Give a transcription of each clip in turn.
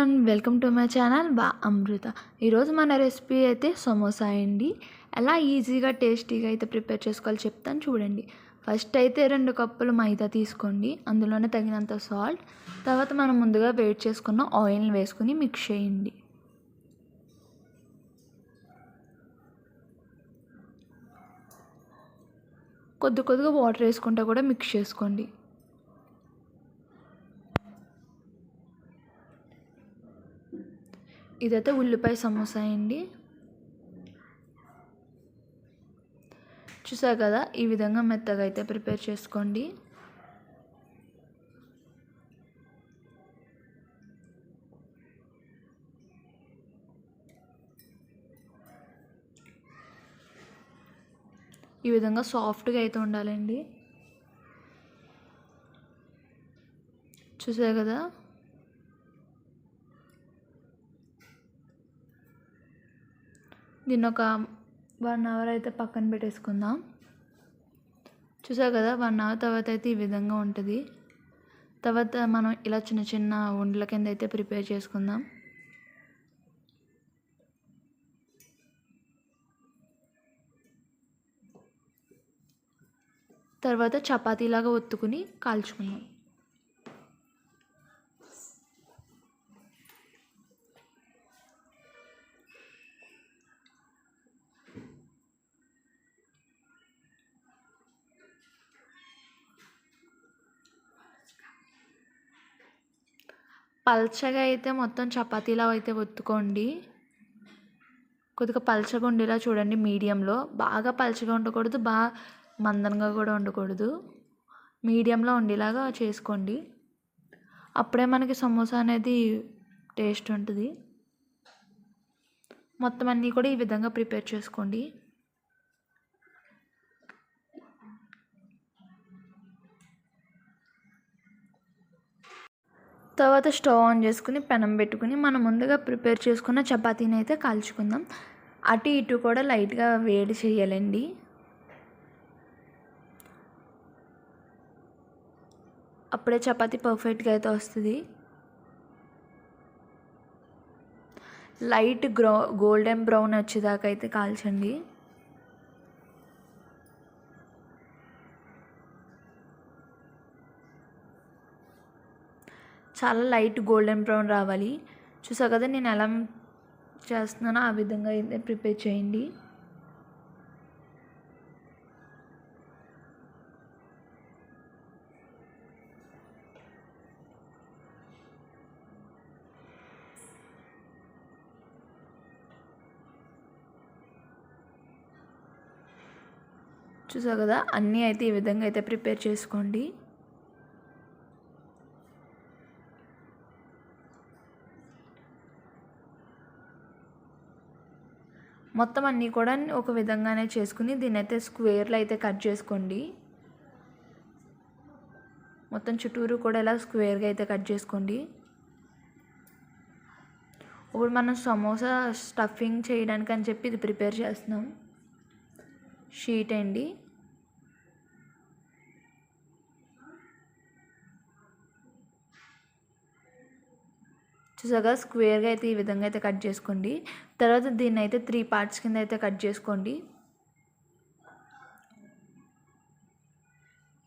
Everyone welcome to my channel బా అమృత ఈరోజు మన రెసిపీ అయితే సమోసా అండి. ఎలా ఈజీగా టేస్టీగా అయితే ప్రిపేర్ చేసుకోవాలో చెప్తాను చూడండి. ఫస్ట్ అయితే రెండు కప్పులు మైదా తీసుకోండి. అందులోనే తగినంత సాల్ట్ తర్వాత మనం ముందుగా వేడి చేసుకున్న ఆయిల్ని వేసుకుని మిక్స్ చేయండి. కొద్ది కొద్దిగా వాటర్ వేసుకుంటా కూడా మిక్స్ చేసుకోండి. ఇదైతే ఉల్లిపాయ సమోసా అండి. చూసారు కదా ఈ విధంగా మెత్తగా అయితే ప్రిపేర్ చేసుకోండి. ఈ విధంగా సాఫ్ట్గా అయితే ఉండాలండి. చూసారు కదా దీన్ని ఒక వన్ అవర్ అయితే పక్కన పెట్టేసుకుందాం. చూసావు కదా వన్ అవర్ తర్వాత అయితే ఈ విధంగా ఉంటుంది. తర్వాత మనం ఇలా చిన్న చిన్న ఉండల కింద అయితే ప్రిపేర్ చేసుకుందాం. తర్వాత చపాతీలాగా ఒత్తుకుని కాల్చుకుందాం. పల్చగా అయితే మొత్తం చపాతీలా అయితే ఒత్తుకోండి. కొద్దిగా పల్చగా ఉండేలా చూడండి మీడియంలో. బాగా పల్చగా ఉండకూడదు బాగా మందంగా కూడా ఉండకూడదు. మీడియంలో ఉండేలాగా చేసుకోండి. అప్పుడే మనకి సమోసా అనేది టేస్ట్ ఉంటుంది. మొత్తం అన్నీ కూడా ఈ విధంగా ప్రిపేర్ చేసుకోండి. తర్వాత స్టవ్ ఆన్ చేసుకుని పెనం పెట్టుకుని మనం ముందుగా ప్రిపేర్ చేసుకున్న చపాతీని అయితే కాల్చుకుందాం. అటు ఇటు కూడా లైట్గా వేడి చేయాలండి. అప్పుడే చపాతీ పర్ఫెక్ట్గా అయితే వస్తుంది. లైట్ గ్రౌ గోల్డెన్ బ్రౌన్ వచ్చేదాకా అయితే కాల్చండి. చాలా లైట్ గోల్డెన్ బ్రౌన్ రావాలి. చూసా కదా నేను ఎలా చేస్తున్నానో ఆ విధంగా అయితే ప్రిపేర్ చేయండి. చూసా కదా? అన్నీ అయితే ఈ విధంగా అయితే ప్రిపేర్ చేసుకోండి. మొత్తం అన్నీ కూడా ఒక విధంగానే చేసుకుని దీన్ని అయితే స్క్వేర్లు అయితే కట్ చేసుకోండి. మొత్తం చుట్టూరు కూడా ఇలా స్క్వేర్గా అయితే కట్ చేసుకోండి. ఇప్పుడు మనం సమోసా స్టఫింగ్ చేయడానికి అని చెప్పి ఇది ప్రిపేర్ చేస్తున్నాం. షీట్ అండి. చూసాగా స్క్వేర్గా అయితే ఈ విధంగా అయితే కట్ చేసుకోండి. తర్వాత దీన్ని అయితే త్రీ పార్ట్స్ కింద అయితే కట్ చేసుకోండి.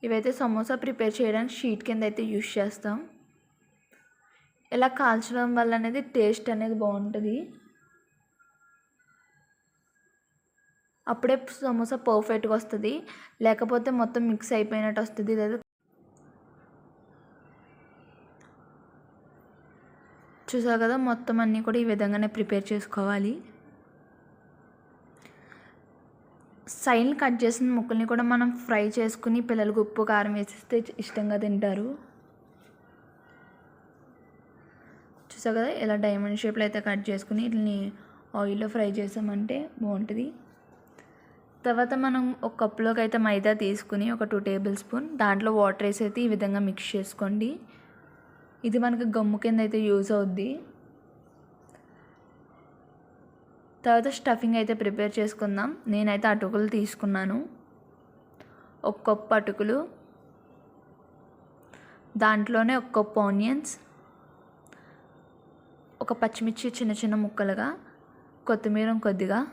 ఇవైతే సమోసా ప్రిపేర్ చేయడానికి షీట్ కింద అయితే యూస్ చేస్తాం. ఇలా కాల్చడం వల్ల అనేది టేస్ట్ అనేది బాగుంటుంది. అప్పుడే సమోసా పర్ఫెక్ట్గా వస్తుంది. లేకపోతే మొత్తం మిక్స్ అయిపోయినట్టు వస్తుంది. లేదా చూసా కదా మొత్తం అన్నీ కూడా ఈ విధంగానే ప్రిపేర్ చేసుకోవాలి. సైన్ కట్ చేసిన ముక్కల్ని కూడా మనం ఫ్రై చేసుకుని పిల్లలకు ఉప్పు కారం వేసిస్తే ఇష్టంగా తింటారు. చూసా కదా ఇలా డైమండ్ షేప్లో అయితే కట్ చేసుకుని వీటిని ఆయిల్లో ఫ్రై చేసామంటే బాగుంటుంది. తర్వాత మనం ఒక కప్పులోకి అయితే మైదా తీసుకుని ఒక టూ టేబుల్ స్పూన్ దాంట్లో వాటర్ వేసి అయితే ఈ విధంగా మిక్స్ చేసుకోండి. ఇది మనకు గమ్ము కింద అయితే యూజ్ అవుద్ది. తర్వాత స్టఫింగ్ అయితే ప్రిపేర్ చేసుకుందాం. నేనైతే అటుకులు తీసుకున్నాను. ఒక కప్పు అటుకులు. దాంట్లోనే ఒక కప్పు ఆనియన్స్. ఒక పచ్చిమిర్చి చిన్న చిన్న ముక్కలుగా. కొత్తిమీర కొద్దిగా.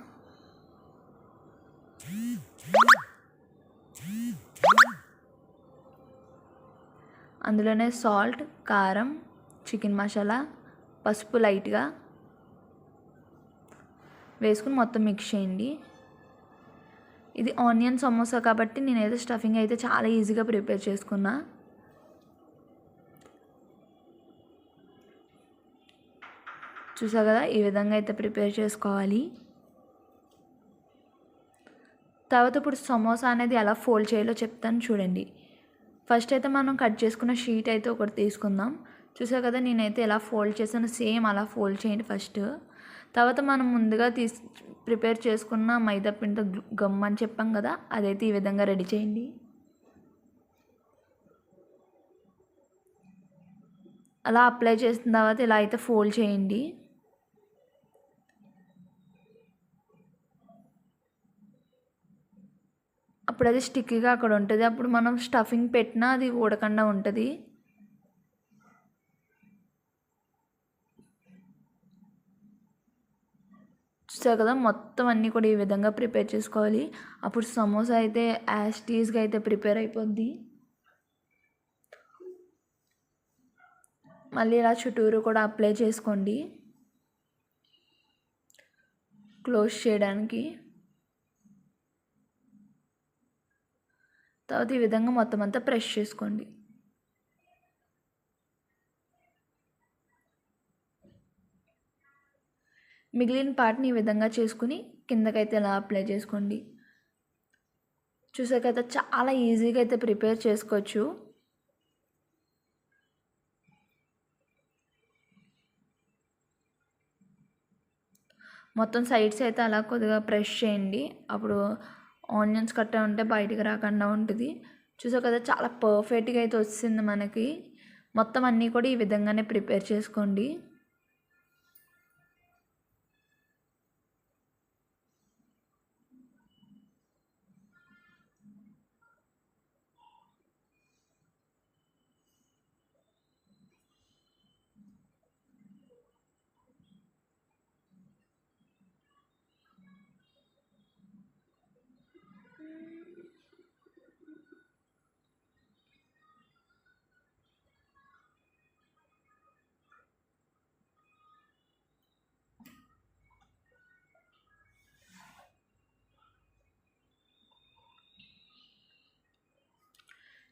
అందులోనే సాల్ట్. కారం చికెన్ మసాలా పసుపు లైట్గా వేసుకుని మొత్తం మిక్స్ చేయండి. ఇది ఆనియన్ సమోసా కాబట్టి నేనైతే స్టఫింగ్ అయితే చాలా ఈజీగా ప్రిపేర్ చేసుకున్నా. చూసా కదా? ఈ విధంగా అయితే ప్రిపేర్ చేసుకోవాలి. తర్వాత ఇప్పుడు సమోసా అనేది ఎలా ఫోల్డ్ చేయాలో చెప్తాను చూడండి. ఫస్ట్ అయితే మనం కట్ చేసుకున్న షీట్ అయితే ఒకటి తీసుకుందాం. చూసావు కదా నేనైతే ఎలా ఫోల్డ్ చేశాను సేమ్ అలా ఫోల్డ్ చేయండి ఫస్ట్. తర్వాత మనం ముందుగా తీసి ప్రిపేర్ చేసుకున్న మైదా పిండితో గమ్ అని చెప్పాం కదా అదైతే ఈ విధంగా రెడీ చేయండి. అలా అప్లై చేసిన తర్వాత ఇలా అయితే ఫోల్డ్ చేయండి. అప్పుడు అది స్టిక్కీగా అక్కడ ఉంటుంది. అప్పుడు మనం స్టఫింగ్ పెట్టినా అది ఊడకుండా ఉంటుంది. చూసారు కదా? మొత్తం అన్నీ కూడా ఈ విధంగా ప్రిపేర్ చేసుకోవాలి. అప్పుడు సమోసా అయితే యాస్టీస్గా అయితే ప్రిపేర్ అయిపోద్ది. మళ్ళీ ఇలా చుట్టూరు కూడా అప్లై చేసుకోండి. క్లోజ్ చేయడానికి. తర్వాత ఈ విధంగా మొత్తం అంతా ప్రెష్ చేసుకోండి. మిగిలిన పార్ట్ని ఈ విధంగా చేసుకుని కిందకైతే ఇలా అప్లై చేసుకోండి. చూసాకైతే చాలా ఈజీగా అయితే ప్రిపేర్ చేసుకోవచ్చు. మొత్తం సైడ్స్ అయితే అలా కొద్దిగా ప్రెష్ చేయండి. అప్పుడు ఆనియన్స్ కట్ట ఉంటే బయటికి రాకుండా ఉంటుంది. చూసావు కదా చాలా పర్ఫెక్ట్గా అయితే వచ్చింది మనకి. మొత్తం అన్నీ కూడా ఈ విధంగానే ప్రిపేర్ చేసుకోండి.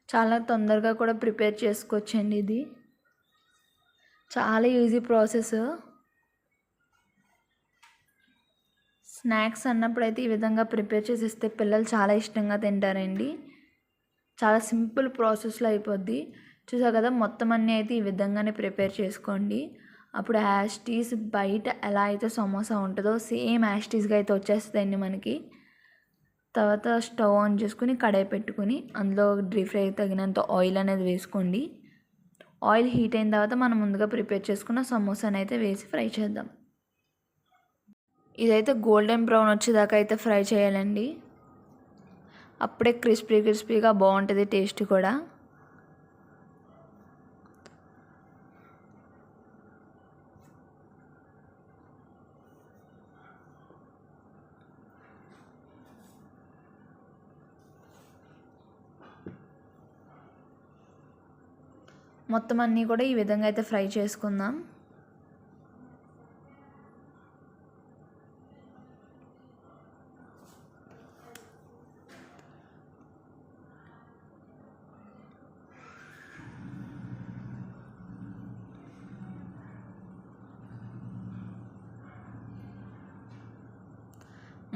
చాలా తొందరగా కూడా ప్రిపేర్ చేసుకోవచ్చండి ఇది. చాలా ఈజీ ప్రాసెస్. స్నాక్స్ అన్నప్పుడు అయితే ఈ విధంగా ప్రిపేర్ చేసిస్తే పిల్లలు చాలా ఇష్టంగా తింటారండి. చాలా సింపుల్ ప్రాసెస్లో అయిపోద్ది. చూసా కదా మొత్తం అన్నీ అయితే ఈ విధంగానే ప్రిపేర్ చేసుకోండి. అప్పుడు యాస్టీస్ బయట ఎలా అయితే సమోసా ఉంటుందో సేమ్ యాస్టీస్గా అయితే వచ్చేస్తుందండి మనకి. తర్వాత స్టవ్ ఆన్ చేసుకుని కడాయి పెట్టుకుని అందులో డీప్ ఫ్రై తగినంత ఆయిల్ అనేది వేసుకోండి. ఆయిల్ హీట్ అయిన తర్వాత మనం ముందుగా ప్రిపేర్ చేసుకున్న సమోసాని అయితే వేసి ఫ్రై చేద్దాం. ఇదైతే గోల్డెన్ బ్రౌన్ వచ్చేదాకా అయితే ఫ్రై చేయాలండి. అప్పుడే క్రిస్పీ క్రిస్పీగా బాగుంటుంది టేస్ట్ కూడా. మొత్తం అన్నీ కూడా ఈ విధంగా అయితే ఫ్రై చేసుకుందాం.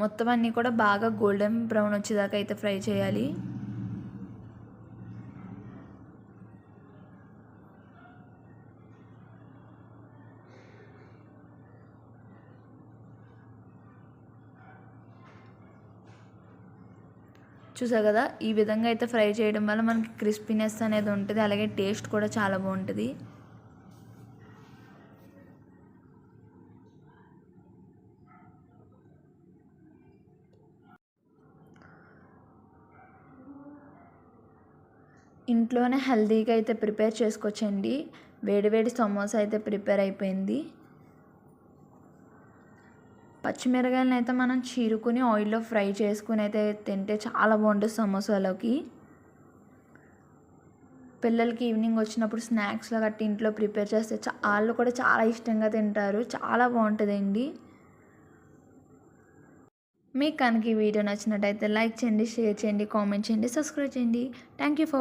మొత్తం అన్నీ కూడా బాగా గోల్డెన్ బ్రౌన్ వచ్చేదాకా అయితే ఫ్రై చేయాలి. చూసా కదా? ఈ విధంగా అయితే ఫ్రై చేయడం వల్ల మనకి క్రిస్పీనెస్ అనేది ఉంటుంది. అలాగే టేస్ట్ కూడా చాలా బాగుంటుంది. ఇంట్లోనే హెల్దీగా అయితే ప్రిపేర్ చేసుకోవచ్చండి. వేడివేడి సమోసా అయితే ప్రిపేర్ అయిపోయింది. పచ్చిమిరకాయలను అయితే మనం చీరుకుని ఆయిల్లో ఫ్రై చేసుకుని అయితే తింటే చాలా బాగుంటుంది సమోసాలోకి. పిల్లలకి ఈవినింగ్ వచ్చినప్పుడు స్నాక్స్లో గట్టి ఇంట్లో ప్రిపేర్ చేస్తే వాళ్ళు కూడా చాలా ఇష్టంగా తింటారు. చాలా బాగుంటుందండి. మీకు కనుక ఈ వీడియో నచ్చినట్టయితే లైక్ చేయండి షేర్ చేయండి కామెంట్ చేయండి సబ్స్క్రైబ్ చేయండి. Thank you for